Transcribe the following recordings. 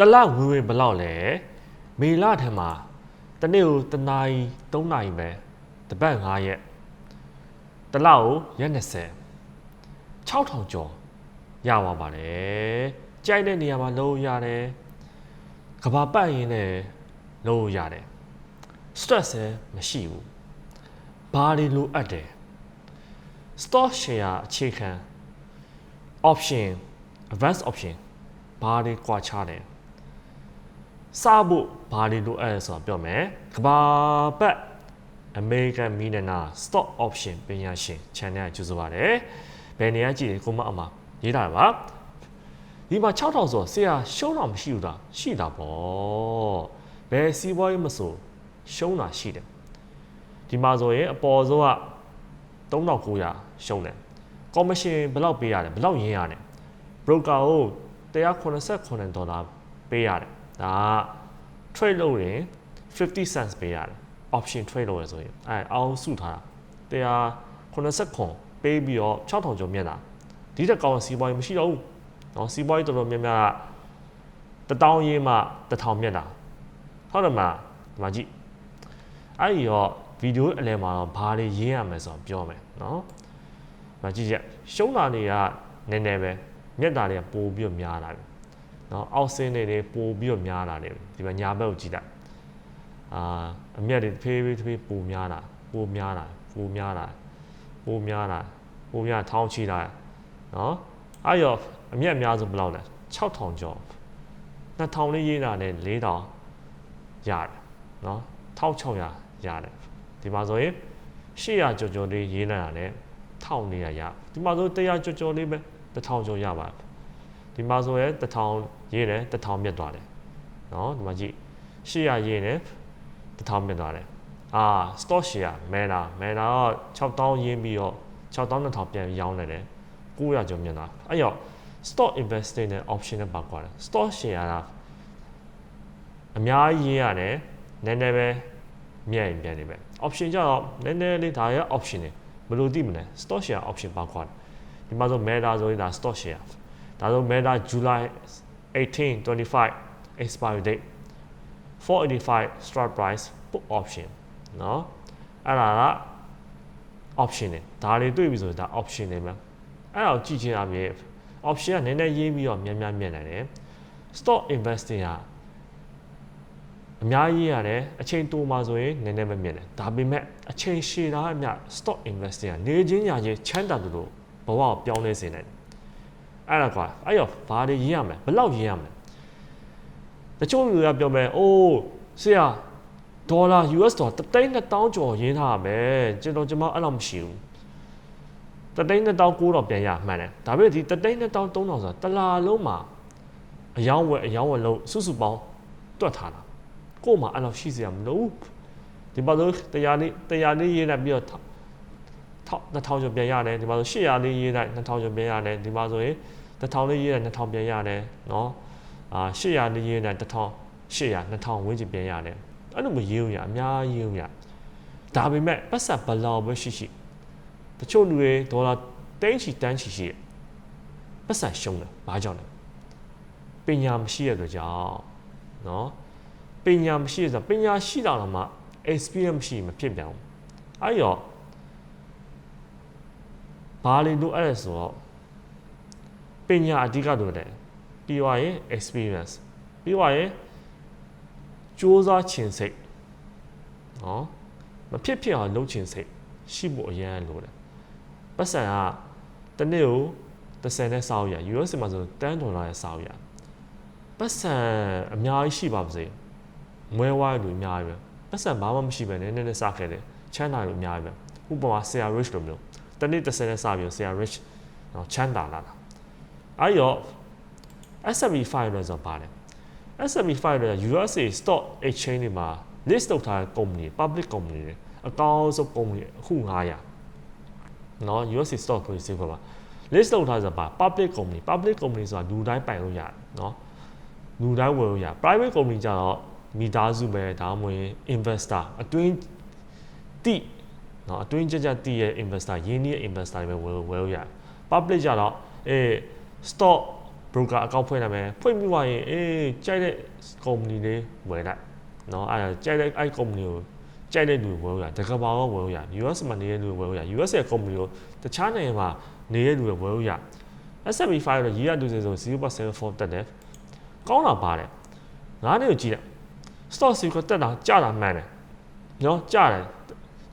တလဝင်ဝင်ဘယ်လောက်လဲမေလထဲမှာတနေ့ကိုတနာရီ3နာရီပဲတပတ်9ရက်တလကိုရက်20 6000ကျော်ရပါပါတယ်ကြိုက်တဲ့နေရာမှာလုံးရတယ်ကဘာပတ်ရင်လည်းလုံးရတယ် stress လည်းမရှိဘူးဘာတွေလိုအပ်တယ် stock share အခြေခံ option advanced option ဘာတွေကွာခြားတယ် စဖို့ဘာတွေလိုအပ်လဲဆိုတာပြောမယ်ကဘာပတ် American Millionaire Stock Option ပညာရှင် channel ကကြိုဆိုပါတယ်ဘယ်နေရာကြည့်ကိုမအမရေးတာပါဒီမှာ6000ဆိုဆရာရှုံးတော့မရှိဘူးလားရှိတာပေါ့ဘယ်စီးပွားရေးမဆိုရှုံးတာရှိတယ်ဒီမှာဆိုရင်အပေါ်ဆုံးက3900ရှုံးတယ်ကော်မရှင်ဘယ်လောက်ပေးရတယ်ဘယ်လောက်ရင်းရတယ် broker ကို189ဒေါ်လာပေးရတယ် ဒါက trade လုပ်ရင်50 cents ပေးရတယ် option trade လုပ်ရဆိုရင်အဲအောင်စုထားတာ189ပေးပြီးတော့6000ကျော်မြတ်တာဒီတက်ကောင်းစီးပွားရေးမရှိတော့ဘူးเนาะစီးပွားရေးတော်တော်များများက1000ရေးမှ1000မြတ်တာဟုတ်တယ်မလားဒီမှာကြည့်အဲ့ဒီတော့ဗီဒီယိုအလဲမှာတော့ဘာတွေရေးရမလဲဆိုတော့ပြောမယ်เนาะမကြည့်ကြရှုံးတာတွေကနည်းနည်းပဲမြတ်တာတွေကပိုပြီးတော့များလာပြီเ နော်အောက်ဆင်းတွေတွေပိုပြီးတော့များလာတယ်ဒီမှာညာဘက်ကိုကြည့်လိုက်အာအမျက်တွေတစ်ဖေးတစ်ဖေးပိုများလာပိုများလာပိုများလာပိုများလာပိုများထောင်းချီလာနော်အဲ့ရောအမျက်အများဆုံးဘယ်လောက်လဲ6000ကျော်2000လေးရေးတာနဲ့4000ရတယ်နော်1600ရတယ်ဒီမှာဆိုရင်800ကျော်ကျော်လေးရေးလိုက်တာနဲ့1400ရဒီမှာဆို100ကျော်ကျော်လေးပဲ1000ကျော်ရပါတယ်ဒီမှာဆိုရင်1000 ရေးတယ်တထောင်မြတ်သွားတယ်နော်ဒီမှာကြည့်800ရေးတယ်တထောင်မြတ်သွားတယ်အာ stock share မဲတာမဲတာတော့6000ရင်းပြီးတော့6200ပြန်ရောင်းနေတယ်900ကျော်မြတ်သွားအဲ့တော့ stock investing နဲ့ option နဲ့ပါကွာတယ် stock share ကအများကြီးရေးရတယ်နည်းနည်းပဲမြတ်ရင်ပြန်နေပဲ option ကြတော့နည်းနည်းလေးဒါရ option နေဘယ်လိုသိမလဲ stock share option ပါကွာဒီမှာဆို meta ဆိုရင်ဒါ stock share ဒါဆို meta July 18 25 expiry date 485 strike price put option เนาะအဲ့ဒါက option တွေဒါတွေတွေ့ပြီဆိုရင်ဒါ option တွေပဲအဲ့ဒါကိုကြည့်ချင်တာမြေ option ကနည်းနည်းရေးပြီးတော့များများမြင်နိုင်တယ် stock investing ကအများကြီးရတယ်အချိန်တိုမှာဆိုရင်နည်းနည်းပဲမြင်တယ်ဒါပေမဲ့အချိန်ရှည်တာအမြ stock investing ကနေချင်းညာချင်းချမ်းသာတယ်လို့ဘဝကိုပြောင်းလဲစေနိုင်တယ် အဲ့ဒါကွာအဲ့ရောဘာတွေရေးရမလဲဘယ်လောက်ရေးရမလဲတချို့လူတွေကပြောမယ်အိုးဆရာဒေါ်လာ US ဒေါ်တသိန်း2000ကျော်ရင်းထားရမယ်ကျွန်တော်ကျွန်မအဲ့လောက်မရှိဘူးတသိန်း2000 9000ပြန်ရမှန်တယ်ဒါပေမဲ့ဒီတသိန်း2000 3000ဆိုတာတစ်လာလုံးမှာအယောင်းဝယ်အယောင်းဝယ်လို့စုစုပေါင်းတွက်ထားတာကို့မှာအဲ့လောက်ရှိစရာမလိုဘူးဒီမှာဆိုတရားလေးတရားလေးရေးလိုက်ပြီးတော့2000ကျော်ပြန်ရတယ်ဒီမှာဆို800လေးရေးလိုက်2000ကျော်ပြန်ရတယ်ဒီမှာဆိုရင် 1000လေးရေးတာ2000ပြန်ရတယ်နော်အာ800လေးရေးတာ1000 800 2000ဝန်းကျင်ပြန်ရတယ်အဲ့လိုမရေးဘူးညအများကြီးရေးဘူးညဒါပေမဲ့ပတ်ဆက်ဘလောက်ပဲရှိရှိတချို့လူတွေဒေါ်လာတန်းချီတန်းချီရှိတယ်ပတ်ဆက်ရှုံးတယ်ဘာကြောင့်လဲပညာမရှိရတဲ့ကြောင့်နော်ပညာမရှိရဆိုပညာရှိတာတော့မှ experience မရှိမဖြစ်ပြန်ဘူးအဲ့တော့ဘာလို့လို့အဲ့ဒါဆိုတော့ ပညာအဓိကလိုတယ်ပြီးသွားရင် experience ပြီးသွားရင်စူးစမ်းခြင်းစိတ်နော်မဖြစ်ဖြစ်အောင်လုပ်ခြင်းစိတ်ရှိဖို့အရန်လိုတယ်ပတ်စံကတစ်နေ့ကို30နဲ့စောက်ရ US မှာဆို10ဒေါ်လာရဲ့စောက်ရပတ်စံအများကြီးရှိပါပါစေမွဲဝါးလူအများကြီးပဲပတ်စံဘာမှမရှိပဲနည်းနည်းနဲ့စားခဲ့တယ်ချမ်းသာလူအများကြီးပဲဥပမာဆရာ rich လိုမျိုးတစ်နေ့30နဲ့စားပြီးဆရာ rich နော်ချမ်းသာလာတာ အဲ့ရော S&P 500ဆိုပါတယ် S&P 500 USA stock exchange တွေမှာ list လုပ်ထားတဲ့ company public company တွေအကောင်းဆုံး company အခု900เนาะ USA stock exchange မှာ list လုပ်ထားဆိုတာပါ public company public company ဆိုတာလူတိုင်းပိုင်လို့ရတယ်เนาะလူတိုင်းဝယ်လို့ရ private company ကျတော့မိသားစုပဲဒါမှမဟုတ် investor အတွင်းတိเนาะအတွင်းကြကြတိရဲ့ investor ရင်းနှီးရဲ့ investor တွေပဲဝယ်ဝယ်လို့ရတယ် public ကျတော့အေး stock broker account ဖွင့်လိုက်မယ်ဖွင့်ပြီးသွားရင်အေးကြိုက်တဲ့ company လေးဝယ်လိုက်เนาะအဲ့ဒါကြိုက်တဲ့အဲ့ company ကိုကြိုက်တဲ့လူဝယ်လို့ရတကဘာရောဝယ်လို့ရ US မှာနေတဲ့လူဝယ်လို့ရ US ရဲ့ company ကိုတခြားနိုင်ငံမှာနေတဲ့လူတွေဝယ်လို့ရ S&P 5တော့ year to date ဆို0.74တက်တယ်ကောင်းတာပါတယ်ငါးနှစ်ကိုကြည့်လိုက် stock စီကတက်တာကျတာမှန်တယ်နော်ကျတယ်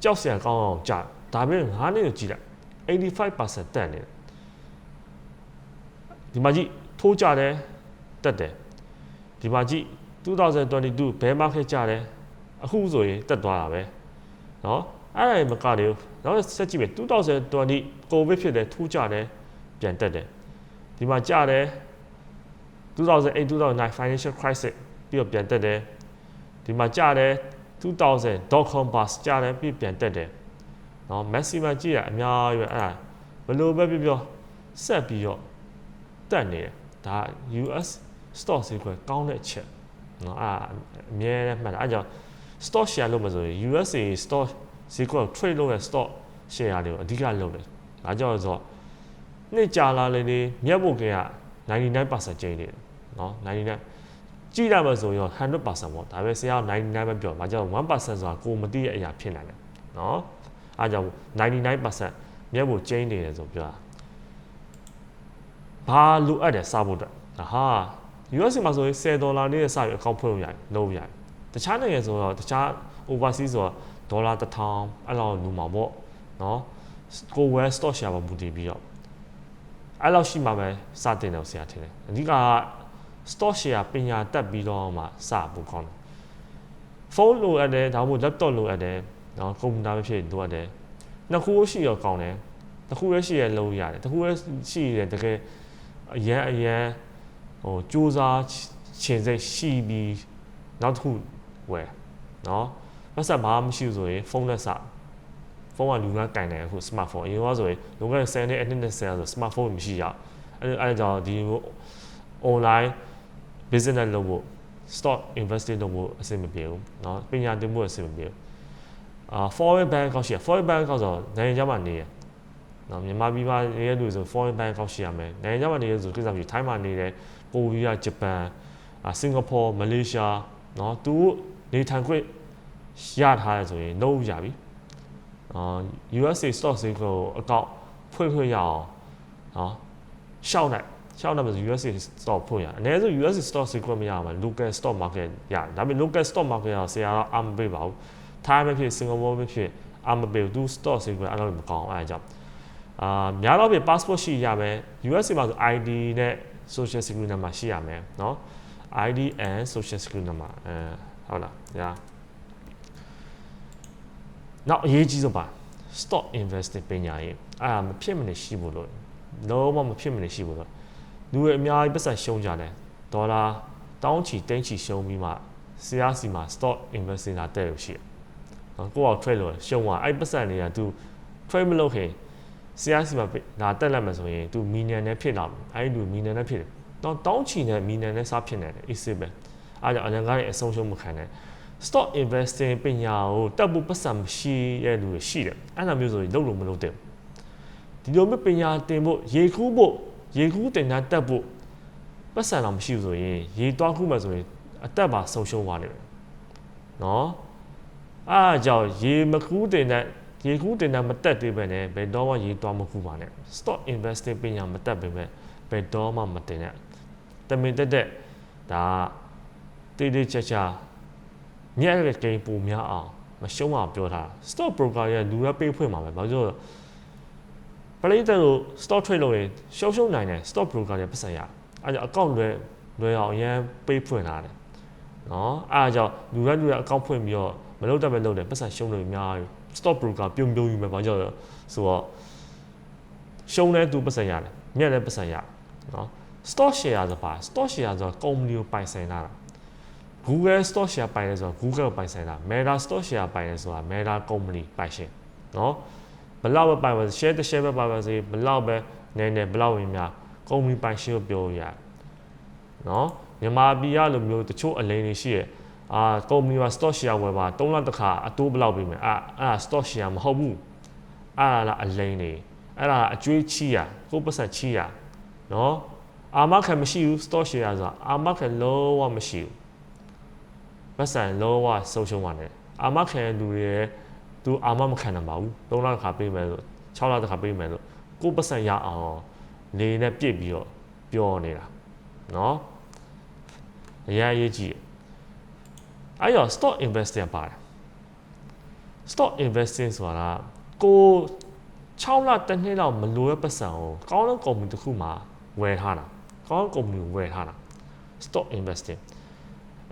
ကြောက်စရာကောင်းအောင်ကျဒါပေမဲ့ငါးနှစ်ကိုကြည့်လိုက်85%တက်နေတယ် ဒီမှာကြည့်ထိုးကြတယ်တက်တယ်ဒီမှာကြည့်2022 bear market ကျတယ်အခုဆိုရင်တက်သွားတာပဲเนาะအဲ့ဒါမကတယ်နောက်ဆက်ကြည့်မယ်2020 covid ဖြစ်တယ်ထူးကြတယ်ပြန်တက်တယ်ဒီမှာကျတယ်2008 2009 financial crisis ပြီးတော့ပြန်တက်တယ်ဒီမှာကျတယ်2000.com bus ကျတယ်ပြီးပြန်တက်တယ်เนาะ maximum ကြည့်ရအများကြီးပဲအဲ့ဒါဘယ်လိုပဲပြောပြောဆက်ပြီးတော့ တက်နေတယ်ဒါ US stock ဈေးကွက်ကောင်းတဲ့အချက်နော်အာအမြဲတမ်းမှတ်တာအဲကြောင့် stock share လုပ်မှဆိုရင် USA stock ဈေးကွက် trade လုပ်ရ stock share တွေကိုအဓိကလုပ်တယ်ဒါကြောင့်ဆိုတော့နှစ်ကြာလာလေလေမြတ်ဖို့က99%ကျင်းနေတယ်နော်99ကြည့်ရမှာဆိုရင်100%ပေါ့ဒါပဲဆရာ99ပဲပြော။ဒါကြောင့်1%ဆိုတာကိုမသိတဲ့အရာဖြစ်နိုင်တယ်။နော်။အဲဒါကြောင့်99%မျက်ဖို့ကျင်းနေတယ်ဆိုပြောတာ။ ဘာလိုအပ်တယ်စားဖို့အတွက်ဟာ US မှာဆိုရင်10ဒေါ်လာနဲ့စပြီးအကောင့်ဖွင့်လို့ရတယ်လုပ်ရတယ်တခြားနိုင်ငံဆိုတော့တခြား overseas ဆိုတော့ဒေါ်လာ1000အဲ့လောက်လူမှာပေါ့နော်ကို west stock share ပေါ်မူတည်ပြီးတော့အဲ့လောက်ရှိမှပဲစတင်တယ်ဆရာထင်တယ်အဓိက stock share ပညာတက်ပြီးတော့မှစဖို့ကောင်းတယ်ဖုန်းလိုအပ်တယ်ဒါမှမဟုတ် laptop လိုအပ်တယ်နော်ကွန်ပျူတာပဲဖြစ်လိုအပ်တယ်နှစ်ခုရှိရောကောင်းတယ်တစ်ခုလည်းရှိရလုံးရတယ်တစ်ခုလည်းရှိရတယ်တကယ် အရန်အရန်ဟိုစူးစားခြင်စိတ်ရှိပြီးနောက်တစ်ခုဝယ်နော်ပတ်ဆက်ဘာမှမရှိဘူးဆိုရင်ဖုန်းနဲ့စဖုန်းကလူကကင်တယ်အခု smartphone အရင်ကဆိုရင်လုံခဲ့တဲ့10နဲ့အနှစ်နဲ့10ဆို smartphone မရှိရအဲအဲကြောင့်ဒီ online business လုပ်ဖို့ stock investing လုပ်ဖို့အဆင်မပြေဘူးเนาะပညာသင်ဖို့အဆင်မပြေဘူးအာ foreign bank ကောက်ရှိရ foreign bank ကောက်ဆိုနိုင်ငံခြားမှာနေရ နော်မြန်မာပြည်မှာနေတဲ့လူဆို foreign bank ကောက်ရှိရမယ်နိုင်ငံခြားမှာနေတဲ့ဆိုကိစ္စမျိုးထိုင်းမှာနေတယ်ကိုရီးယားဂျပန်အာစင်ကာပူမလေးရှားနော်သူနေထိုင်ခွင့်ရထားတယ်ဆိုရင်လုံးရပြီအာ USA stock ဈေးကိုအကောင့်ဖွင့်ခွင့်ရအောင်နော်ရှောက်လိုက်ရှောက်လိုက်ဆို USA stock ဖွင့်ရအနည်းဆုံး USA stock ဈေးကွက်မရမှာ local stock market ရဒါပေမဲ့ local stock market ကဆရာကအာမပေးပါဘူးထိုင်းမဖြစ်စင်ကာပူမဖြစ်အာမပေးဘူးသူ stock ဈေးကွက်အဲ့လိုမကောင်းအဲအကြောင်း အာများတော့ပြီ passport ရှိရမယ် USA မှာဆို ID နဲ့ social security number ရှိရမယ်เนาะ ID and social security number အဲဟုတ်လားညာနောက်အရေးကြီးဆုံးပါ stock investing ပညာရေးအဲ့ဒါမဖြစ်မနေရှိဖို့လို့လုံးဝမဖြစ်မနေရှိဖို့လို့လူတွေအများကြီးပတ်စံရှုံးကြတယ်ဒေါ်လာတောင်းချီတင်းချီရှုံးပြီးမှဆရာစီမှာ stock investing လာတဲ့လို့ရှိတယ်နော်ကိုယ့်အောင် trade လို့ရှုံးသွားအဲ့ပတ်စံတွေက तू trade မလုပ်ခင် ဆရာစီမှာလာတက်လက်မှဆိုရင် तू မီနန်နဲ့ဖြစ်လာမယ်အဲ့ဒီလူမီနန်နဲ့ဖြစ်တယ်တော့တောင်းချီနဲ့မီနန်နဲ့စားဖြစ်နေတယ် easy ပဲအားကြောင့်အလံကားရဲ့အဆုံးရှုံးမခံနဲ့ stock investing ပညာကိုတက်ဖို့ပတ်စံမရှိရဲ့လူတွေရှိတယ်အဲ့လိုမျိုးဆိုရင်လုပ်လို့မလုပ်တဲ့ဒီလိုမျိုးပညာတင်ဖို့ရေကူးဖို့ရေကူးတင်တန်းတက်ဖို့ပတ်စံတော့မရှိဘူးဆိုရင်ရေတွားခုမှဆိုရင်အသက်ပါဆုံးရှုံးသွားတယ်နော်အားကြောင့်ရေမကူးတင်တန်း ရေကူးတင်တန်းမတက်သေးပဲနဲ့ဘယ်တော့မှရေတွားမကူပါနဲ့ stock investing ပညာမတက်ပေမဲ့ဘယ်တော့မှမတင်နဲ့တမင်တက်တက်ဒါတေးသေးချာချာမြက်ရဲ့ကိန်းပုံများအောင်မရှုံးအောင်ပြောထား stock broker ရဲ့လူရပေးဖွင့်မှာပဲဘာလို့လဲပရိသတ်တို့ stock trade လုပ်ရင်ရှုံးရှုံးနိုင်တယ် stock broker ရဲ့ပတ်စံရအဲကြောင့် account လွယ်လွယ်အောင်အရင်ပေးဖွင့်လာတယ်နော်အဲကြောင့်လူရလူရ account ဖွင့်ပြီးတော့မလုပ်တတ်ပဲလုပ်တယ်ပတ်စံရှုံးလို့အများကြီး stock broker ပြုံပြုံယူမယ်ဘာကြောင့်လဲဆိုတော့ရှုံးတဲ့သူပတ်စံရတယ်မြတ်တဲ့ပတ်စံရနော် stock share ဆိုတာ stock share ဆိုတာ company ကိုပိုင်ဆိုင်တာ Google stock share ပိုင်လဲဆိုတာ Google ကိုပိုင်ဆိုင်တာ Meta stock share ပိုင်လဲဆိုတာ Meta company ပိုင်ရှင်နော်ဘလောက်ပဲပိုင်ပါစေ share တစ် share ပဲပိုင်ပါစေဘလောက်ပဲနည်းနည်းဘလောက်ဝင်များ company ပိုင်ရှင်ကိုပြောရနော်မြန်မာပြည်ရလိုမျိုးတချို့အလိန်တွေရှိရဲ့ အာကုမ္ပဏီမှာ stock share ဝယ်ပါ3လတစ်ခါအတိုးဘလောက်ပေးမယ်အာအဲ့ဒါ stock share မဟုတ်ဘူးအဲ့ဒါလားအလိန်နေအဲ့ဒါအကျွေးချီရကိုပတ်ဆက်ချီရနော်အာမခံမရှိဘူး stock share ဆိုတာအာမခံလုံးဝမရှိဘူးပတ်ဆက်လုံးဝဆုံးရှုံးပါနဲ့အာမခံလူတွေသူအာမမခံနိုင်ပါဘူး3လတစ်ခါပေးမယ်လို့6လတစ်ခါပေးမယ်လို့ကိုပတ်ဆက်ရအောင်နေနဲ့ပြစ်ပြီးတော့ပြောနေတာနော်အရေးအကြီးတယ် အဲ့တော့ stock investing ပါတယ် stock investing ဆိုတာကို6လတစ်နှစ်လောက်မလိုတဲ့ပတ်စံကိုကောင်းတဲ့ကုမ္ပဏီတစ်ခုမှာဝယ်ထားတာကောင်းတဲ့ကုမ္ပဏီကိုဝယ်ထားတာ stock investing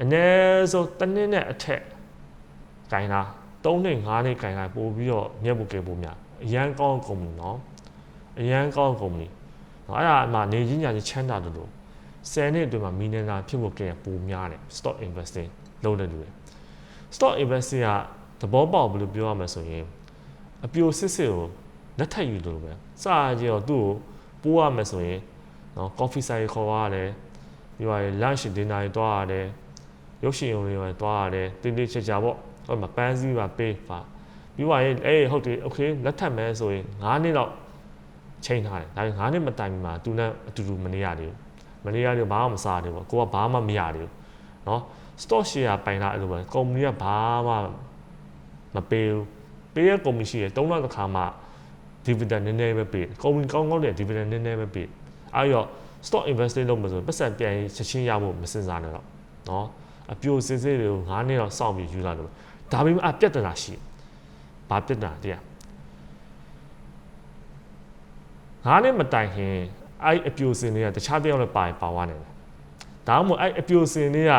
အနည်းဆုံးတစ်နှစ်နဲ့အထက်ခြင်တာ3နှစ်5နှစ်ခြင်တာပို့ပြီးတော့မျက်မှုကေပို့များအရန်ကောင်းကုမ္ပဏီနော်အရန်ကောင်းကုမ္ပဏီနော်အဲ့ဒါမှနေကြီးညာကြီးချမ်းသာတယ်လို့10နှစ်အတွင်းမှာမီလီယံနာဖြစ်ဖို့ကြံပိုများတယ် stock investing လုပ်တဲ့လူတွေ stock investing ကသဘောပေါက်ဘယ်လိုပြောရမလဲဆိုရင်အပြိုစစ်စစ်ကိုလက်ထပ်ယူလို့ပဲစကြတော့သူ့ကိုပိုးရမယ်ဆိုရင်နော် coffee ဆိုင်ခေါ်ရတယ်ပြီးတော့ lunch dinner တွေတွားရတယ်ရုပ်ရှင်ရုံတွေတွားရတယ်တင်းတင်းချာချာပေါ့ဟိုမှာပန်းစည်းပါပေးပါပြီးတော့အေးဟုတ်တယ် okay လက်ထပ်မယ်ဆိုရင်9နှစ်လောက်ချိန်ထားတယ်ဒါပေမဲ့9နှစ်မတိုင်မီမှာသူနဲ့အတူတူမနေရသေးဘူးမနေရသေးဘာမှမစားသေးဘူးကိုကဘာမှမရသေးဘူးเนาะ stock share ပိုင်တာအဲ့လိုပဲကုမ္ပဏီကဘာမှမပေးဘူးပေးရကုမ္ပဏီရှိရ၃လတစ်ခါမှ dividend နည်းနည်းပဲပေးကုမ္ပဏီကောင်းကောင်းတဲ့ dividend နည်းနည်းပဲပေးအဲ့တော့ stock investing လုပ်မှဆိုပတ်စံပြန်ချက်ချင်းရဖို့မစင်စားနဲ့တော့เนาะအပြိုစင်စစ်တွေကို9နှစ်တော့စောင့်ပြီးယူလာလို့ဒါပေမဲ့အပြဿနာရှိဘာပြဿနာတရား9နှစ်မတိုင်ခင်အဲ့အပြိုစင်တွေကတခြားတယောက်နဲ့ပါရင်ပါသွားတယ်ဒါမှမဟုတ်အဲ့အပြိုစင်တွေက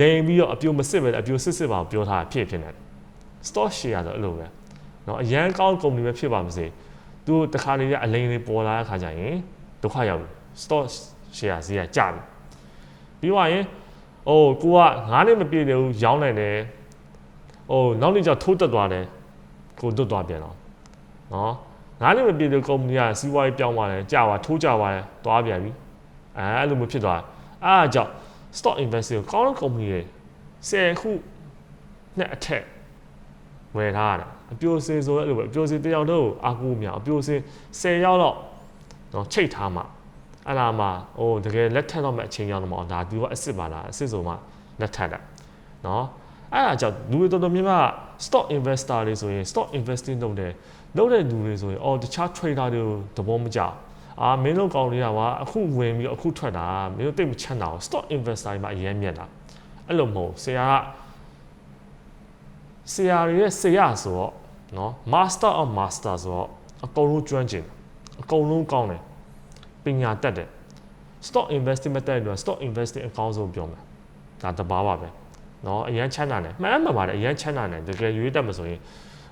လိန်ပြီးတော့အပြိုမစစ်ပဲအပြိုစစ်စစ်ပါပြောထားဖြစ်ဖြစ်နေတယ် stock share ဆိုအဲ့လိုပဲเนาะအရန်ကောင်းကုမ္ပဏီပဲဖြစ်ပါမစေသူတခါလေအလိန်တွေပေါ်လာတဲ့ခါကျရင်ဒုက္ခရောက်တယ် stock share ဈေးကကျပြီပြီးသွားရင်အိုးကိုက9နှစ်မပြည့်သေးဘူးရောင်းနိုင်တယ်အိုးနောက်နေ့ကျထိုးတက်သွားတယ်ကိုတွတ်သွားပြန်တော့နော်9နှစ်မပြည့်သေးကုမ္ပဏီကစီးပွားရေးပြောင်းသွားတယ်ကြာသွားထိုးကြသွားတယ်သွားပြန်ပြီအဲအဲ့လိုမျိုးဖြစ်သွားအဲ့အကြောင့် stock investing ကိုကောင်းတဲ့ကုမ္ပဏီတွေ10ခုနဲ့အထက်ဝယ်ထားတာအပြိုစင်ဆိုအဲ့လိုပဲအပြိုစင်တယောက်တော့အာကူမြောင်အပြိုစင်10ရောက်တော့တော့ချိတ်ထားမှာအဲ့လာမှာဟိုတကယ်လက်ထက်တော့မှအချိန်ရောက်တော့မှဒါသူကအစ်စ်ပါလားအစ်စ်ဆိုမှလက်ထက်တာနော်အဲ့ဒါကြောင့်လူတွေတော်တော်များများ stock investor တွေဆိုရင် stock investing လုပ်တယ်လုပ်တဲ့လူတွေဆိုရင်အော်တခြား trader တွေကိုသဘောမကျ အာမင်းတို့ကောင်းနေတာကအခုဝင်ပြီးအခုထွက်တာမင်းတို့တိတ်မချမ်းတာကို stock investor တွေမှာအရင်မြင်တာအဲ့လိုမဟုတ်ဆရာကဆရာရဲ့ဆရာဆိုတော့နော် master of master ဆိုတော့အကုန်လုံးကျွမ်းကျင်အကုန်လုံးကောင်းတယ်ပညာတတ်တယ် stock investment တက်တယ် stock investing အကောင်းဆုံးပြောမယ်ဒါတဘာပါပဲနော်အရန်ချမ်းသာတယ်မှန်မှန်ပါတယ်အရန်ချမ်းသာတယ်တကယ်ရွေးတတ်မှဆိုရင်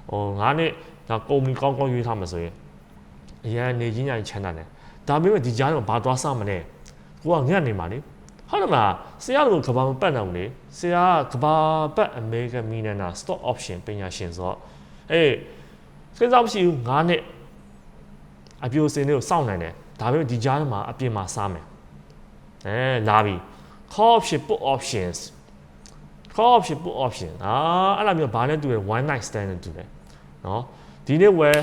ဟိုငါးနှစ်ဒါကုမ္ပဏီကောင်းကောင်းရွေးထားမှဆိုရင်အရန်နေချင်းညာချမ်းသာတယ် ဒါပေမဲ့ဒီကြားတော့ဘာသွားစမလဲကိုကငတ်နေမှာလေဟုတ်တယ်မလားဆရာတို့ကဘာမပတ်နိုင်ဘူးလေဆရာကဘာပတ်အမေရိကန်မီနနာ stock option ပညာရှင်ဆိုတော့အေးစဉ်းစားမရှိဘူးငါးနှစ်အပြိုစင်လေးကိုစောင့်နိုင်တယ်ဒါပေမဲ့ဒီကြားမှာအပြင်မှာစားမယ်အဲလာပြီ call option put options call option put option အာအဲ့လိုမျိုးဘာနဲ့တူလဲ one night stand နဲ့တူတယ်เนาะဒီနေ့ဝယ်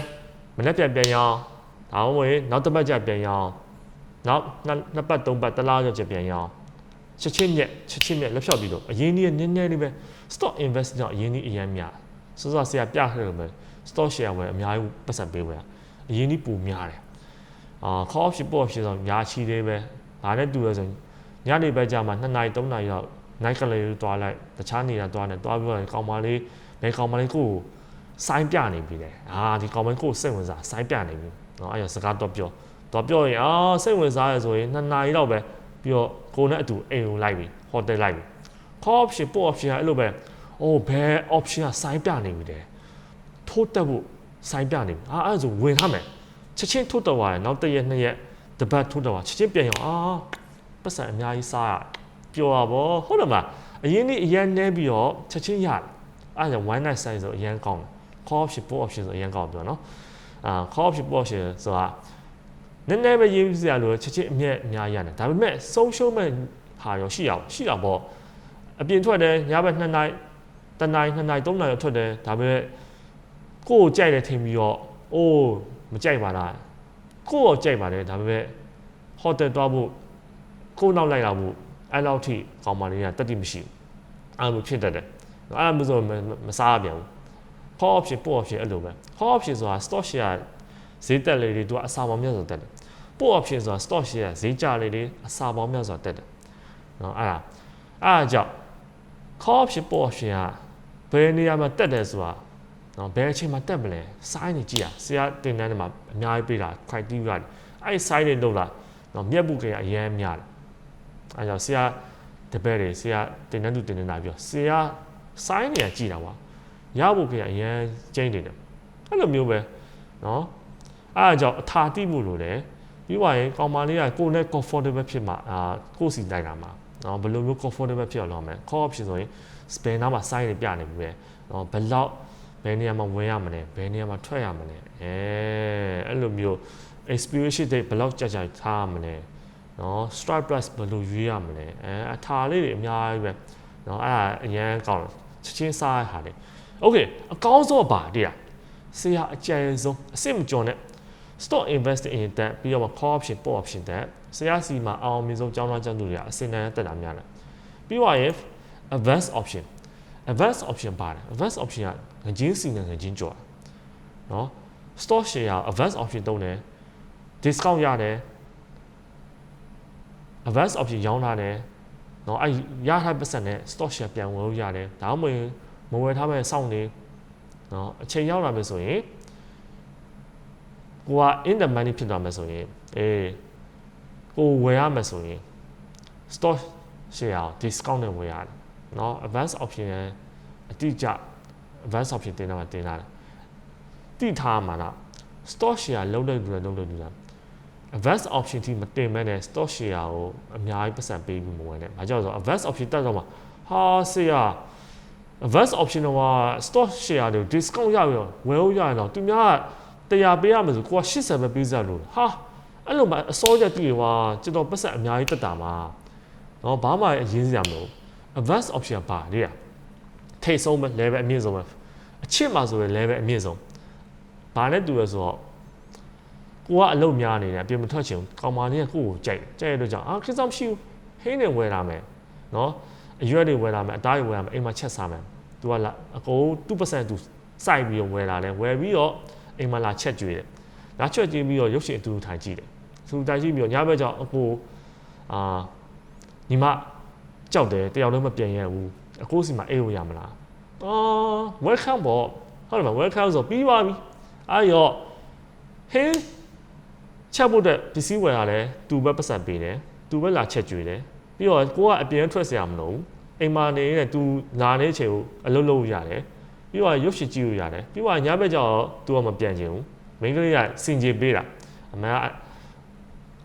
မနေ့ပြန်ပြန်ရအောင် ဒါမှမဟုတ်နောက်တစ်ပတ်ကျပြန်ရအောင်နောက်နှစ်ပတ်သုံးပတ်တစ်လားကျပြန်ရအောင်ချက်ချင်းမြက်ချက်ချင်းမြက်လက်ဖြောက်ပြီးတော့အရင်ကြီးနည်းနည်းလေးပဲ stock invest ကြောင့်အရင်ကြီးအရင်များစောစောဆရာပြခဲ့လို့ပဲ stock share ဝယ်အများကြီးပတ်စံပေးဝယ်အရင်ကြီးပူများတယ်အာ call option put option ဆိုညာချီလေးပဲဒါနဲ့တူရဆိုညနေဘက်ကျမှ2နာရီ3နာရီတော့ night ကလေးတွားလိုက်တခြားနေတာတွားနေတွားပြီးတော့ကောင်မလေးဘယ်ကောင်မလေးကိုစိုင်းပြနေပြီလေအာဒီကောင်မလေးကိုစိတ်ဝင်စားစိုင်းပြနေပြီ နော်အဲ့ရစကားတော့ပြောတော့ပြောရင်အာစိတ်ဝင်စားရဆိုရင်နှစ်နာရီလောက်ပဲပြီးတော့ကိုနဲ့အတူအိမ်ကိုလိုက်ပြီဟိုတယ်လိုက်ပြီ call option ပို့ option အဲ့လိုပဲအိုးဘယ် option ကစိုင်းပြနေပြီတဲ့ထိုးတက်ဖို့စိုင်းပြနေပြီအာအဲ့ဆိုဝင်ထားမယ်ချက်ချင်းထိုးတက်သွားတယ်နောက်တစ်ရက်နှစ်ရက်တပတ်ထိုးတက်သွားချက်ချင်းပြန်ရောအာပတ်စံအများကြီးစားရပျော်ပါဘောဟုတ်တယ်မလားအရင်နေ့အရန်နှဲပြီးတော့ချက်ချင်းရတယ်အဲ့ဒါ one night sign ဆိုအရန်ကောင်းတယ် call option ပို့ option ဆိုအရန်ကောင်းပြောနော် အာ call option put option ဆိုတာနည်းနည်းပဲရေးစရာလို့ချက်ချင်းအမြက်အများကြီးရတယ်ဒါပေမဲ့ဆုံးရှုံးမဲ့ဟာရောရှိအောင်ရှိတာပေါ့အပြင်ထွက်တယ်ညဘက်2နာရီတနာရီ2နာရီ3နာရီထွက်တယ်ဒါပေမဲ့ကိုယ်ကိုကြိုက်တယ်ထင်ပြီးတော့အိုးမကြိုက်ပါလားကိုယ့်ကိုကြိုက်ပါတယ်ဒါပေမဲ့ဟိုတယ်တွားဖို့ကိုယ်နောက်လိုက်လာမှုအဲ့လောက်ထိကောင်မလေးကတက်တိမရှိဘူးအဲ့လိုဖြစ်တတ်တယ်အဲ့လိုမျိုးဆိုမစားပြန်ဘူး call option put option အဲ့လိုပဲ call option ဆိုတာ stock share ဈေးတက်လေတွေသူကအစာပေါင်းများစွာတက်တယ် put option ဆိုတာ stock share ဈေးကျလေတွေအစာပေါင်းများစွာတက်တယ်နော်အဲ့ဒါအဲ့ဒါကြောင့် call option put option ကဘယ်နေရာမှာတက်တယ်ဆိုတာနော်ဘယ်အချိန်မှာတက်မလဲ sign တွေကြည့်ရဆရာတင်တန်းတွေမှာအများကြီးပေးတာ criteria တွေအဲ့ sign တွေလုပ်လာနော်မျက်ပုတ်ကအရန်များတယ်အဲ့ကြောင့်ဆရာတပည့်တွေဆရာတင်တန်းသူတင်နေတာပြောဆရာ sign တွေကကြည့်တာပါ ရဖို့ကအရန်ကျင်းတယ်အဲ့လိုမျိုးပဲနော်အဲ့အကြောင်းအထာတိမှုလို့လေပြီးသွားရင်ကောင်မလေးကကိုယ်နဲ့ comfortable ဖြစ်မှာအာကိုယ်စီတိုက်တာမှာနော်ဘယ်လိုမျိုး comfortable ဖြစ်အောင်လုပ်မလဲ call option ဆိုရင် spin နားမှာ sign တွေပြနေပြီပဲနော်ဘယ်လောက်ဘယ်နေရာမှာဝင်ရမလဲဘယ်နေရာမှာထွက်ရမလဲအဲအဲ့လိုမျိုး expiration date ဘယ်လောက်ကြာကြာထားရမလဲနော် strike price ဘယ်လိုရွေးရမလဲအဲအထာလေးတွေအများကြီးပဲနော်အဲ့ဒါအရန်ကောင်းတယ်ချက်ချင်းစားရတာလေ okay အကောင်းဆုံးကဘာတည်းอ่ะဆရာအကျဉ်းဆုံးအစစ်မကျော်နဲ့ stock invest in that ပြီးတော့ call option put option that ဆရာစီမှာအောင်မြင်ဆုံးကျောင်းသားကျောင်းသူတွေကအစင်တန်းတက်တာများတယ်ပြီးတော့ရင် advanced option advanced option ပါတယ် advanced option ကငချင်းစီနဲ့ငချင်းကျော်เนาะ stock share advanced option တုံးတယ် discount ရတယ် advanced option ရောင်းထားတယ်เนาะအဲ့ရထားပတ်စံနဲ့ stock share ပြန်ဝယ်လို့ရတယ်ဒါမှမဟုတ် မဝယ်ထားမဲ့စောင့်နေနော်အချိန်ရောက်လာမယ်ဆိုရင်ကိုက in the money ဖြစ်သွားမယ်ဆိုရင်အေးကိုဝယ်ရမယ်ဆိုရင် stock share discount နဲ့ဝယ်ရတယ်နော် advance option အတိအကျ advance option တင်တာမှတင်လာတယ်တိထားမှာလား stock share လုံးလုံးလူလည်းလုံးလုံးလူလား advance option တိမတင်မဲ့နဲ့ stock share ကိုအများကြီးပတ်စံပေးပြီးမဝင်နဲ့။ဘာကြောင့်လဲဆိုတော့ advance option တက်တော့မှဟာဆရာ advanced option တော့ stock share တွေ discount ရရောဝယ်လို့ရရင်တော့သူများတရားပေးရမယ်ဆိုကိုက80ပဲပေးစလို့ဟာအဲ့လိုမှအစောကြတွေ့ရွာကျွန်တော်ပတ်စံအများကြီးတက်တာမှာနော်ဘာမှအရင်စရာမလို advanced option ပါလေထိတ်ဆုံးပဲ level အမြင့်ဆုံးပဲအချစ်မှာဆိုရင် level အမြင့်ဆုံးဘာနဲ့တူလဲဆိုတော့ကိုကအလုပ်များနေတယ်အပြင်မထွက်ချင်ဘူးကောင်မလေးကကိုကိုကြိုက်ကြိုက်ရတော့ကြောင့်အာခရစ်စမရှိဘူးဟင်းနေဝယ်လာမယ်နော်အရွက်တွေဝယ်လာမယ်အသားတွေဝယ်လာမယ်အိမ်မှာချက်စားမယ် သူကလာအကုန်2%သူစိုက်ပြီးတော့ဝယ်လာတယ်ဝယ်ပြီးတော့အိမ်မှာလာချက်ကျွေးတယ်လာချက်ကျွေးပြီးတော့ရုပ်ရှင်အတူတူထိုင်ကြည့်တယ်သူထိုင်ကြည့်ပြီးတော့ညဘက်ကျတော့အကိုအာညီမကြောက်တယ်တယောက်လည်းမပြန်ရဘူးအကိုစီမှာအေးလို့ရမလားအော် welcome ပေါ့ဟုတ်တယ်မ welcome ဆိုပြီးပါပြီအဲ့ရောဟင်းချက်ဖို့တဲ့ပစ္စည်းဝယ်ရလဲသူပဲပတ်စံပေးတယ်သူပဲလာချက်ကျွေးတယ်ပြီးတော့ကိုကအပြင်ထွက်เสียမလို့ အိမ်မှာနေတဲ့ तू လာတဲ့အချိန်ကိုအလုပ်လုပ်ရတယ်ပြီးတော့ရုပ်ရှင်ကြည့်လို့ရတယ်ပြီးတော့ညဘက်ကျတော့ तू ကမပြန်ချင်ဘူးမိန်းကလေးကစင်ကြေပေးတာအမှန်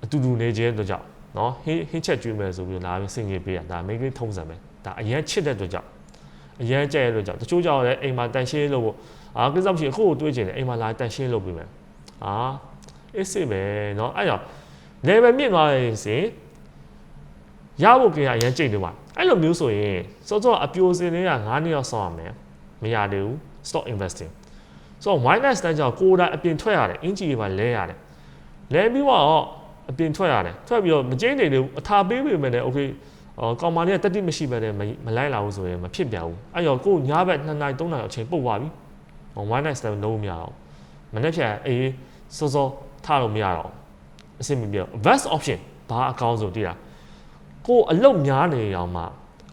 အတူတူနေခြင်းတို့ကြောင့်နော်ဟင်းဟင်းချက်ကျွေးမယ်ဆိုပြီးတော့လာပြီးစင်ကြေပေးတာဒါမိန်းကလေးထုံးစံပဲဒါအရန်ချစ်တဲ့တို့ကြောင့်အရန်ကြဲရတို့ကြောင့်တချို့ကြောင့်လည်းအိမ်မှာတန်ရှင်းလို့ပေါ့အာကိစ္စမရှိအခုကိုတွေးချင်တယ်အိမ်မှာလာတန်ရှင်းလို့ပြီးမယ်အာအစ်စစ်ပဲနော်အဲ့တော့ level မြင့်သွားရင်စင် ရဖို့ကိအရင်ကြိတ်တယ်ပါအဲ့လိုမျိုးဆိုရင်စောစောအပြိုစင်တွေက9နှစ်ရောက်ဆောင်ရမယ်မရသေးဘူး stock investing ဆိုတော့ minus တန်းကြောင့်ကိုယ်တိုင်အပြင်ထွက်ရတယ်အင်ဂျီတွေပါလဲရတယ်လဲပြီးတော့အပြင်ထွက်ရတယ်ထွက်ပြီးတော့မကျင်းနေတယ်အထာပေးပေမဲ့လည်း okay အော်ကောင်မလေးကတက်တိမရှိပဲနဲ့မလိုက်လာဘူးဆိုရင်မဖြစ်ပြန်ဘူးအဲ့တော့ကိုညဘက်2နာရီ3နာရီအချိန်ပုတ်သွားပြီဟို minus တန်းလုံးမရအောင်မနေ့ဖြန်အေးစောစောထားလို့မရတော့အဆင်မပြေ best option ဘာအကောင်းဆုံးတည်တာ ကိုအလုတ်များနေအောင်မှ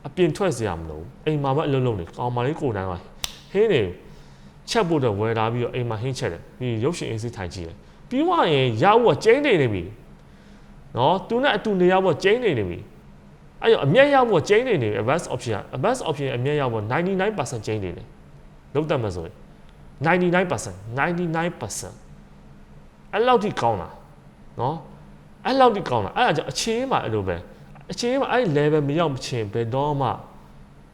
အပြင်ထွက်စရာမလိုအိမ်မှာပဲအလုပ်လုပ်နေကောင်မလေးကိုနိုင်ပါဟင်းနေချက်ဖို့တော့ဝယ်လာပြီးတော့အိမ်မှာဟင်းချက်တယ်ပြီးရုပ်ရှင်အင်းစိထိုင်ကြည့်တယ်ပြီးမှရင်ရဖို့ကျင်းနေနေပြီနော်သူနဲ့အတူနေရဖို့ကျင်းနေနေပြီအဲ့တော့အမျက်ရဖို့ကျင်းနေနေပြီ advanced option advanced option အမျက်ရဖို့99%ကျင်းနေတယ်လုံးတက်မှာဆိုရင်99% 99%အဲ့လောက်ထိကောင်းတာနော်အဲ့လောက်ထိကောင်းတာအဲ့ဒါကြောင့်အချင်းမှာအဲ့လိုပဲ အချင်းမှာအဲ့ level မရောက်မချင်းဘယ်တော့မှ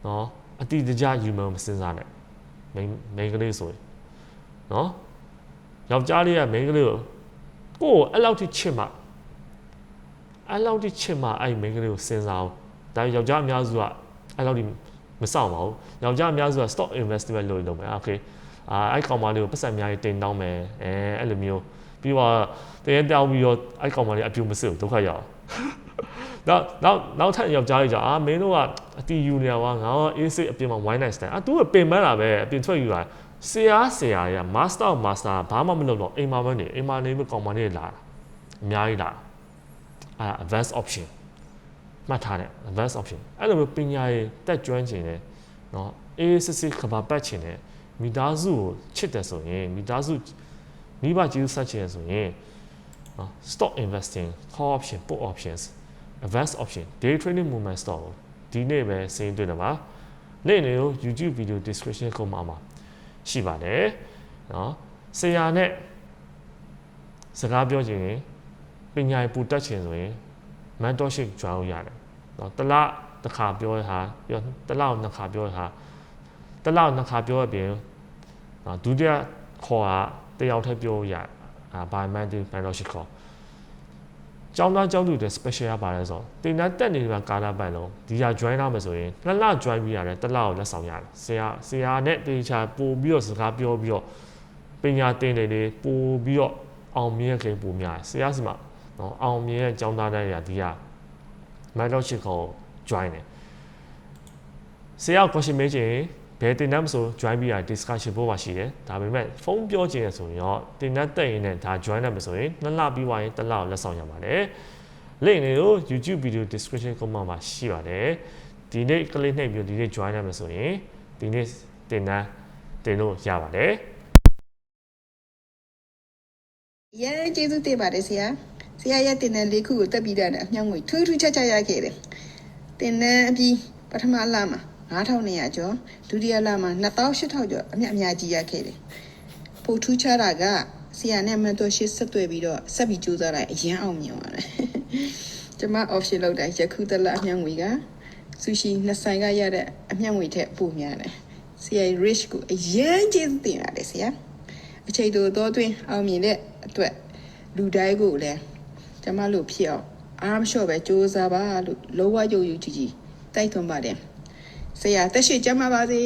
နော်အတိတကျယူမမစဉ်းစားနဲ့မိန်းမိန်းကလေးဆိုရင်နော်ယောက်ျားလေးကမိန်းကလေးကိုကိုယ်အဲ့လောက်ထိချစ်မှအဲ့လောက်ထိချစ်မှအဲ့မိန်းကလေးကိုစဉ်းစားအောင်ဒါယောက်ျားအများစုကအဲ့လောက်ထိမစောင့်ပါဘူးယောက်ျားအများစုက stock investment လုပ်လုပ်မယ်โอเคအာအဲ့ကောင်မလေးကိုပတ်စံအများကြီးတင်တောင်းမယ်အဲအဲ့လိုမျိုးပြီးတော့တရင်တောင်းပြီးတော့အဲ့ကောင်မလေးအပြူမစစ်ဘူးဒုက္ခရောက်စ နောက်နောက်နောက်ထပ်ယောက်ျားကြီးကြောင့်အာမင်းတို့ကအတီယူနေရပါငါကအေးစိတ်အပြင်မှာ wine night stand အာ तू ကပင်ပန်းတာပဲအပြင်ထွက်ယူတာဆရာဆရာရ master master ဘာမှမလုပ်တော့အိမ်မှာပဲနေအိမ်မှာနေပြီးကောင်မလေးလာတာအများကြီးလာအာ advanced option မှတ်ထားတယ် advanced option အဲ့လိုမျိုးပညာရေးတက်ကျွမ်းခြင်းနဲ့เนาะအေးစစ်စစ်ခဘာပတ်ခြင်းနဲ့မိသားစုကိုချစ်တယ်ဆိုရင်မိသားစုမိဘကျေးဇူးဆက်ချင်တယ်ဆိုရင်နော် stock investing call option put options advanced option day trading movement stock ကိုဒီနေ့ပဲစင်းတွေ့တယ်ပါနေ့နေ့ကို YouTube video description ကုန်းမှာမှာရှိပါတယ်နော်ဆရာနဲ့စကားပြောချင်ရင်ပညာရေးပူတက်ချင်ဆိုရင် mentorship ကျွမ်းလို့ရတယ်နော်တစ်လတစ်ခါပြောရတာပြောတစ်လနှစ်ခါပြောရတာတစ်လနှစ်ခါပြောရပြင်နော်ဒုတိယခေါ်တာတယောက်တည်းပြောရအာ by mentor mentorship ခေါ် ကျောင်းသားကျောင်းသူတွေ special ရပါတယ်ဆိုတော့တင်တန်းတက်နေတဲ့ကာလာပိုင်လုံးဒီဟာ join ရမယ်ဆိုရင်နှစ်လ join ပြီးရတယ်တစ်လကိုလက်ဆောင်ရတယ်ဆရာဆရာနဲ့တေချာပို့ပြီးတော့စကားပြောပြီးတော့ပညာသင်တယ်လေပို့ပြီးတော့အောင်မြင်ခဲ့ပို့များတယ်ဆရာစီမှာနော်အောင်မြင်ရဲ့ကျောင်းသားတိုင်းရာဒီဟာ mentorship ကို join တယ်ဆရာ question မေးချင် ဘယ်တင်တန်းမဆို join ပြီးရ discussion ပို့ပါရှိတယ်ဒါပေမဲ့ဖုန်းပြောချင်ရဆိုရင်တော့တင်တန်းတက်ရင်လည်းဒါ join ရမယ်ဆိုရင်နှစ်လပြီးသွားရင်တစ်လကိုလက်ဆောင်ရပါတယ် link လေးကို YouTube video description comment မှာရှိပါတယ်ဒီနေ့ click နှိပ်ပြီးဒီနေ့ join ရမယ်ဆိုရင်ဒီနေ့တင်တန်းတင်လို့ရပါတယ်ရဲကျေးဇူးတင်ပါတယ်ဆရာဆရာရဲ့တင်တဲ့လေးခုကိုတက်ပြီးတာနဲ့အမြောက်ငွေထူးထူးခြားခြားရခဲ့တယ်တင်တဲ့အပြီးပထမလမှာ 9200ကျော်ဒုတိယလမှာ2800ကျော်အမြတ်အများကြီးရခဲ့တယ်ပိုထူးခြားတာကဆရာနဲ့ mentorship ဆက်သွယ်ပြီးတော့ဆက်ပြီးကြိုးစားလိုက်အရန်အောင်မြင်သွားတယ်ကျွန်မ option လောက်တိုင်းယခုတလအမြောက်ငွေကဆူရှီနှစ်ဆိုင်ကရတဲ့အမြောက်ငွေထက်ပိုများတယ်ဆရာ rich ကိုအရန်ကျေးဇူးတင်ပါတယ်ဆရာအချိန်တိုတော့တွင်အောင်မြင်တဲ့အတွက်လူတိုင်းကိုလည်းကျမတို့ဖြစ်အောင်အားမလျှော့ပဲစူးစမ်းပါလို့လောဝယုံယုံကြည်ကြည်တိုက်တွန်းပါတယ် ဆရာတက်ရှိကြမှာပါစေ